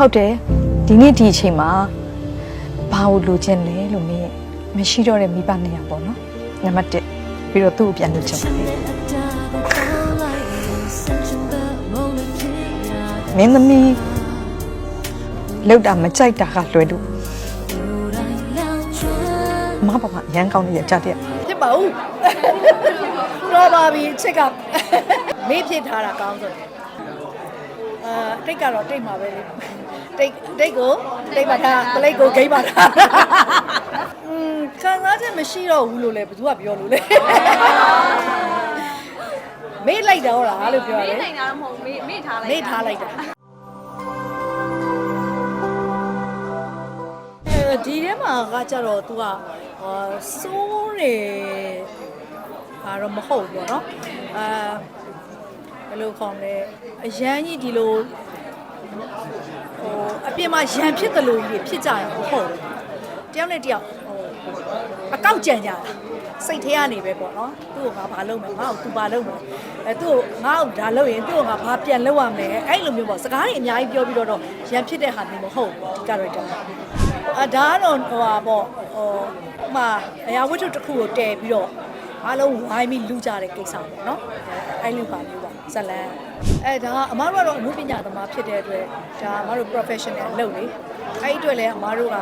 ဟုတ်တယ်ဒီနေ့ဒီအချိန်မှာဘာလို့လိုချင်လဲလို့မင်းရဲ့မရှိတော့တဲ့မိဘနှစ်ယောက်ပေါ့နော်နံပါတ်1ပြီးတော့သူ့ကိုပြန်လိုချင်ပါမင်းသမီးလောက်တာမကြိုက်တာကလွယ်လို့မဘာမှရန်ကောင်းနေရကြတဲ့ဖြစ်ပါဦးတော့ပါပြီချစ်ကမေးဖြစ်ထားတာကောင်းဆိုတယ်အာတိတ်ကတော့တိတ်မှာပဲလေ တိတ်တိတ်ကိုတိတ်ပါထားပလိတ်ကိုဂိမ်းပါထားอืมခံစားချက်မရှိတော့ဘူးလို့လေဘယ်သူကပြောလို့လဲမေးလိုက်တော့လားလို့ပြောတယ် နိုင်တာတော့မဟုတ်ဘူးမေ့မေ့ထားလိုက် မေးထားလိုက်တာအဲဒီထဲမှာကကြတော့ तू ကအာစိုးနေဒါတော့မဟုတ်ဘူးပေါ့နော်အာဘယ်လိုခေါ်မလဲအရန်ကြီးဒီလို ဟိုအပြင်မှာရန်ဖြစ်တယ်လို့ကြီးဖြစ်ကြရမဟုတ်ဘူးတယောက်နဲ့တယောက်ဟိုအကောက်ကြံကြတာစိတ်ထဲကနေပဲပေါ့နော်သူ့ကိုငါဘာလုပ်မယ်ငါ့ကို तू ဘာလုပ်မယ်အဲသူ့ကိုငါ့ကိုဒါလုပ်ရင်သူ့ကိုငါဘာပြန်လုပ်ရမလဲအဲ့လိုမျိုးပေါ့စကားတွေအများကြီးပြောပြီးတော့တော့ရန်ဖြစ်တဲ့ဟာမျိုးမဟုတ်ဘူးဒီ character အဒါကတော့ဟိုဟာပေါ့ဟိုဥမာအရာဝတ္ထုတစ်ခုကိုတည်ပြီးတော့ အားလုံးဝိုင်းပြီးလူကြတဲ့ကိစ္စပေါ့နော်အဲ့လိုပါမျိုးပါဇလန်အဲဒါကအမားတို့ကတော့အမှုပညာသမားဖြစ်တဲ့အတွက်ဒါအမားတို့ professional အလုပ်လေအဲ့ဒီအတွက်လည်းအမားတို့က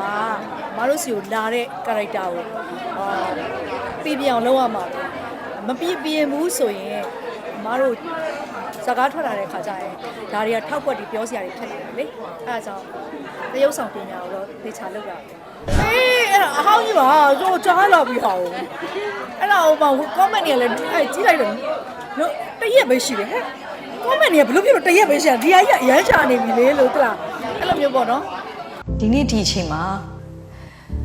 အမားတို့စီကိုလာတဲ့ character ကိုအာပြပြအောင်လုပ်ရမှာပဲမပြပြင်းဘူးဆိုရင်အမားတို့စကားထွက်လာတဲ့ခါကျရင်ဒါတွေကထောက်ကွက်ပြီးပြောစရာတွေဖြစ်နေတယ်လေအဲဒါကြောင့်တရုပ်ဆောင်ပညာကိုတော့သေချာလုပ်ရအောင် အေးအဲ့ဒါအဟောင်းကြီးပါဆိုကြားလာပြီဟောင်းအဲ့ဒါဟိုမှာ comment တွေကလည်းအဲကြီးလိုက်တယ်နော်တရက်ပဲရှိတယ်ဟဲ့ comment တွေကဘလို့ဖြစ်လို့တရက်ပဲရှိတာဒီအကြီးအရမ်းချနေပြီလေလို့တလားအဲ့လိုမျိုးပေါ့နော်ဒီနေ့ဒီအချိန်မှာ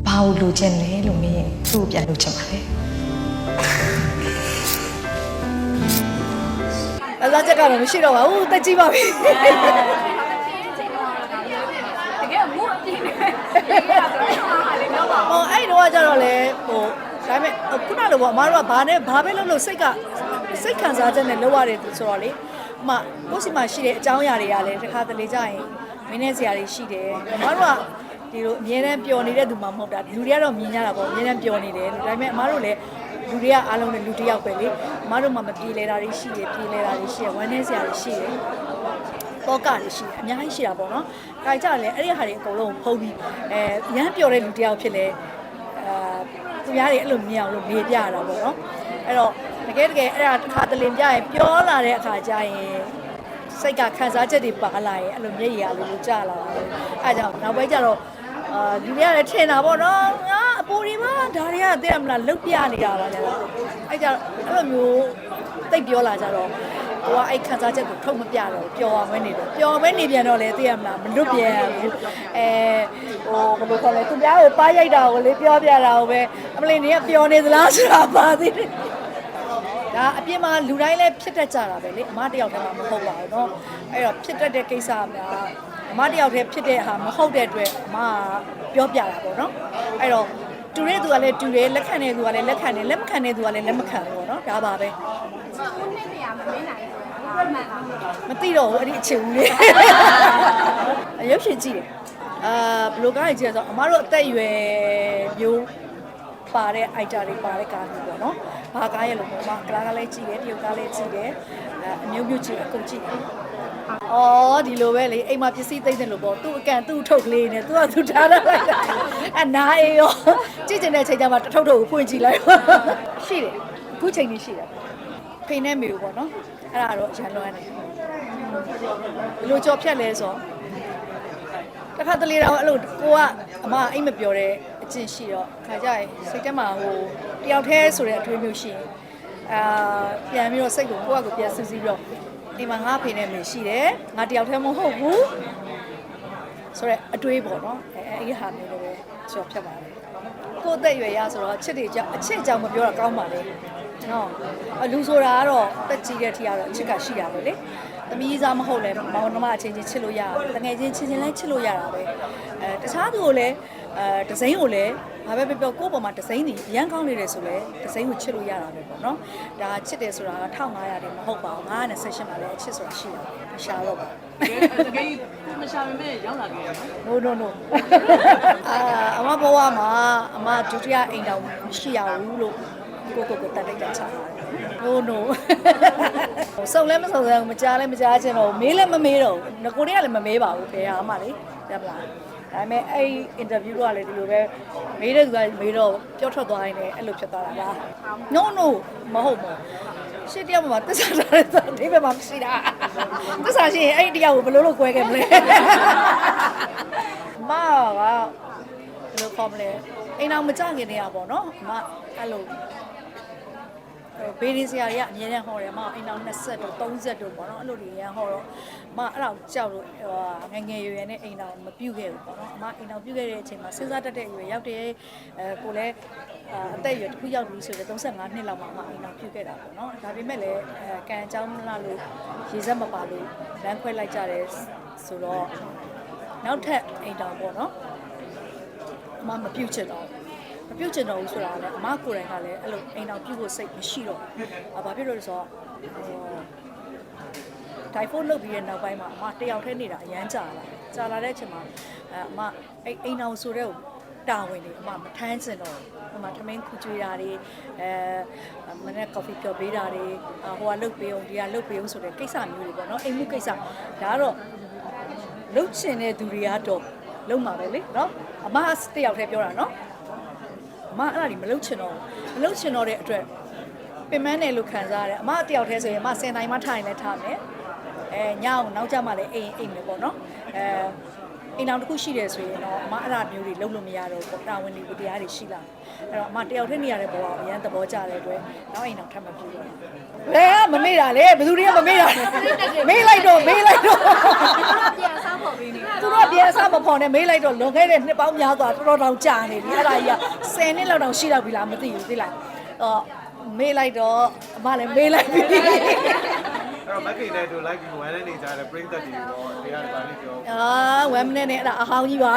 ဘာလို့လိုချင်လဲလို့မင်းရဲ့သူ့ကိုပြန်လိုချင်ပါလေအလားချက်ကတော့မရှိတော့ပါဘူးတက်ကြည့်ပါပြီ တကယ်မို့အပြင်းနေတယ်ဆိုတော့ဟာလေတော့ပါ ဟိုအဲ့တော့ ကကြတော့လေဟိုဒါပေမဲ့ခုနလိုပေါ့အမားတို့ကဘာနဲ့ဘာပဲလုပ်လို့စိတ်ကစိတ်ခံစားချက်နဲ့လုပ်ရတယ်ဆိုတော့လေအမကိုယ့်စီမှာရှိတဲ့အကြောင်းအရာတွေကလည်းတစ်ခါတလေကြာရင်မင်းနဲ့ဆရာတွေရှိတယ်အမားတို့ကဒီလိုအမြဲတမ်းပျော်နေတဲ့သူမှမဟုတ်တာလူတွေကတော့မြင်ကြတာပေါ့အမြဲတမ်းပျော်နေတယ်လို့ဒါပေမဲ့အမားတို့လည်းလူတွေကအားလုံးလည်းလူတစ်ယောက်ပဲလေအမားတို့မှမပြေလဲတာတွေရှိတယ်ပြေလဲတာတွေရှိတယ်ဝမ်းနည်းစရာတွေရှိတယ်တောကတွေရှိတယ်အများကြီးရှိတာပေါ့နော်။ဒါကြတယ်အဲ့ဒီဟာတွေအကုန်လုံးဖုံးပြီးအဲရမ်းပျော်တဲ့လူတစ်ယောက်ဖြစ်လဲ အာသူများတွေအဲ့လိုမြင်အောင်လို့နေပြရတာပေါ့နော်။အဲ့တော့တကယ်တကယ်အဲ့ဒါတစ်ခါတလင်ပြရင်ပြောလာတဲ့အခါကျရင်စိတ်ကခံစားချက်တွေပါလာရင်အဲ့လိုမျက်ရည်အလိုလိုကျလာတယ်။အဲ့ကြောင့်နောက်ပိုင်းကျတော့အာလူတွေကလည်းထင်တာပေါ့နော်။ငါအပူဒီမှာဒါတွေကသိရမလားလုတ်ပြနေတာပါညာ။အဲ့ကြတော့အဲ့လိုမျိုးတိတ်ပြောလာကြတော့ ကိုကအဲ့ခံစားချက်ကိုထုတ်မပြတော့ဘူးပျော်အောင်ပဲနေတယ်ပျော်ပဲနေပြန်တော့လေသိရမလားမလွတ်ပြန်ဘူးအဲဟိုဘယ်လိုခေါ်လဲသူများကိုပါရိုက်တာကိုလေပြောပြတာကိုပဲအမလီနေကပျော်နေသလားဆိုတာပါသေးတယ်ဒါအပြင်မှာလူတိုင်းလည်းဖြစ်တတ်ကြတာပဲလေအမတယောက်တည်းမှမဟုတ်ပါဘူးเนาะအဲ့တော့ဖြစ်တတ်တဲ့ကိစ္စများအမတယောက်တည်းဖြစ်တဲ့ဟာမဟုတ်တဲ့အတွက်အမကပြောပြတာပေါ့เนาะအဲ့တော့တူတဲ့သူကလည်းတူတယ်လက်ခံတဲ့သူကလည်းလက်ခံတယ်လက်မခံတဲ့သူကလည်းလက်မခံဘူးပေါ့เนาะ း ဒါပါပဲခုနှစ်နေရမမင်းနိုင်ဘူးမှန်ပါမသိတော့ဘူးအဲ့ဒီအချိန်ဦးလေးရုပ်ရှင်ကြည့်တယ်အာဘလိုကားကြီးကြည့်ရဆိုအမတို့အသက်အရွယ်မျိုးပါတဲ့ item တွေပါတဲ့ကားမျိုးပေါ့နော်။ဘာကားရဲ့လို့ပေါ့မကလာကလည်းကြည့်တယ်တရုတ်ကားလည်းကြည့်တယ်အဲအမျိုးမျိုးကြည့်တယ်အကုန်ကြည့်တယ်။အော်ဒီလိုပဲလေအိမ်မှာပစ္စည်းသိမ့်တယ်လို့ပေါ့သူ့အကန်သူ့ထုတ်ကလေးနဲ့သူကသူထားထားလိုက်တာအနာအေးရောကြည့်ကျင်တဲ့ချိန်ကျမှတထုတ်ထုတ်ကိုဖွင့်ကြည့်လိုက်ရှိတယ် အခုချိန်ကြီးရှိတယ်ဖိနေမိဘူးပေါ့နော်အဲ့ဒါတော့ရန်လွမ်းတယ်ဘယ်လိုကြော်ဖြတ်လဲဆိုတော့တစ်ခါတလေတော့အဲ့လိုကိုကအမအိတ်မပြောတဲ့အကျင့်ရှိတော့ခါကြရင်စိတ်ထဲမှာဟိုတယောက်တည်းဆိုတဲ့အထွေးမျိုးရှိရင်အာပြန်ပြီးတော့စိတ်ကိုကိုကကိုပြန်စူးစီးပြီးတော့ဒီမှာငါဖေနေမေရှိတယ်ငါတယောက်တည်းမဟုတ်ဘူးဆိုတော့အတွေးပေါ့နော်အဲအဲ့ဒီဟာမျိုးလိုပဲကြော်ဖြတ်ပါလေကိုယ်အသက်အရွယ်ရဆိုတော့အချစ်တွေကြောင့်အချစ်ကြောင့်မပြောတာကောင်းပါလေ နော်အလူဆိုတာကတော့တက်ကြီးတဲ့အထိကတော့အချစ်ကရှိတာပဲလေသမီးစားမဟုတ်လဲမောင်နှမအချင်းချင်းချစ်လို့ရတယ်တငယ်ချင်းချင်းချင်းလည်းချစ်လို့ရတာပဲအဲတခြားသူကိုလည်းအဲဒီဇိင်းကိုလည်းဘာပဲပြောပြောကိုယ့်ပေါ်မှာဒီဇိင်းတွေရမ်းကောင်းနေတယ်ဆိုလဲဒီဇိင်းကိုချစ်လို့ရတာပဲပေါ့နော်ဒါချစ်တယ်ဆိုတာက1500တွေမဟုတ်ပါဘူး928မှာလည်းအချစ်ဆိုတာရှိတာမရှာတော့ပါဘူးတကယ်ကိုမရှာမမဲ့ရောက်လာခဲ့ရနော် no no no အာအမဘဝမှာအမဒုတိယအိမ်တော်မရှိရဘူးလို့ ကိုကိုကိုတက်တိုက်တက်ချတာ no no စုံလည်းမစုံစမ်းဘူးမကြားလည်းမကြားချင်တော့ဘူးမေးလည်းမမေးတော့ဘူးငကိုတွေကလည်းမမေးပါဘူးဘယ်ဟာမှလေတက်မလားဒါပေမဲ့အဲ့ interview ကလည်းဒီလိုပဲမေးတဲ့သူကမေးတော့ပြောထွက်သွားရင်လည်းအဲ့လိုဖြစ်သွားတာလား no no မဟုတ်ဘူးရှစ်တယောက်မှာတစ္ဆာထားတဲ့ဆိုဒီဘက်မှာမရှိတာတစ္ဆာရှိရင်အဲ့ဒီတယောက်ကိုဘယ်လိုလုပ်꿰ခဲ့မလဲမကဘယ်လိုခေါ်မလဲအိမ်အောင်မကြခင်နေရပါတော့အမအဲ့လို ဘေးရင်းစရာတွေကအမြဲတမ်းဟောတယ်အမအိမ်အောင်20တို့30တို့ပေါ့နော်အဲ့လိုတွေရန်ဟောတော့အမအဲ့တော့ကြောက်လို့ဟိုငငယ်ရွယ်ရွယ်နဲ့အိမ်အောင်မပြုတ်ခဲ့ဘူးပေါ့နော်အမအိမ်အောင်ပြုတ်ခဲ့တဲ့အချိန်မှာစဉ်းစားတတ်တဲ့ရွယ်ရောက်တယ်အဲကိုလည်းအသက်အရွယ်တစ်ခုရောက်ပြီဆိုတော့35နှစ်လောက်မှအမအိမ်အောင်ပြုတ်ခဲ့တာပေါ့နော်ဒါပေမဲ့လည်းအဲကံအကြောင်းမလားလို့ရေစက်မပါလို့လမ်းခွဲလိုက်ကြတယ်ဆိုတော့နောက်ထပ်အိမ်တော်ပေါ့နော်အမမပြုတ်ချင်တော့ဘူး မပြုတ်ချင်တော့ဘူးဆိုတာကလည်းအမကိုယ်တိုင်ကလည်းအဲ့လိုအိမ်တော်ပြုတ်ဖို့စိတ်မရှိတော့ဘူးအဘာဖြစ်လို့လဲဆိုတော့ဒိုင်ဖုန်းလုပ်ပြီးတဲ့နောက်ပိုင်းမှာအမတယောက်တည်းနေတာအရန်ကြာလာကြာလာတဲ့အချိန်မှာအဲအမအဲ့အိမ်တော်ဆိုတဲ့တာဝန်တွေအမမထမ်းချင်တော့ဘူးအမထမင်းခူကျွေးတာတွေအဲမနေ့ကော်ဖီပြော်ပေးတာတွေဟိုကလုတ်ပေးအောင်ဒီကလုတ်ပေးအောင်ဆိုတဲ့ကိစ္စမျိုးတွေပေါ့နော်အိမ်မှုကိစ္စဒါကတော့လှုပ်ချင်တဲ့သူတွေကတော့လုံမှာပဲလေနော်အမတယောက်တည်းပြောတာနော် အမအဲ့ဒါကြီးမလှုပ်ချင်တော့ဘူးမလှုပ်ချင်တော့တဲ့အတွက်ပင်မနဲ့လို့ခံစားရတယ်အမတယောက်တည်းဆိုရင်အမစင်တိုင်းမှထားရင်လည်းထားမယ်အဲညအောင်နောက်ကြမှလည်းအိမ်အိမ်မယ်ပေါ့နော်အဲအိမ်အောင်တစ်ခုရှိတယ်ဆိုရင်တော့အမအဲ့ဒါမျိုးတွေလုပ်လို့မရတော့ဘူးတာဝန်တွေတရားတွေရှိလာအဲ့တော့အမတယောက်တည်းနေရတဲ့ဘဝကိုအရန်သဘောကျတဲ့အတွက်နောက်အိမ်အောင်ထပ်မပြဘူးဘယ်ကမမေ့တာလဲဘယ်သူတွေကမမေ့တာလဲမေ့လိုက်တော့မေ့လိုက်တော့ပြန်စားဖို့ပြီးနေ သူတို့ကပြန်အစမဖော်နဲ့မေးလိုက်တော့လွန်ခဲ့တဲ့နှစ်ပေါင်းများစွာတော်တော်တောင်ကြာနေပြီအဲ့ဒါကြီးက10နှစ်လောက်တောင်ရှိတော့ပြီလားမသိဘူးသိလားအော်မေးလိုက်တော့အမလည်းမေးလိုက်ပြီအဲ့တော့မက်ကိနဲ့တို့ like ပြီးဝမ်းနဲ့နေကြတဲ့ပရိသတ်တွေပေါ့တရားတွေပါလိပြောအာ1 minute နဲ့အဲ့ဒါအဟောင်းကြီးပါ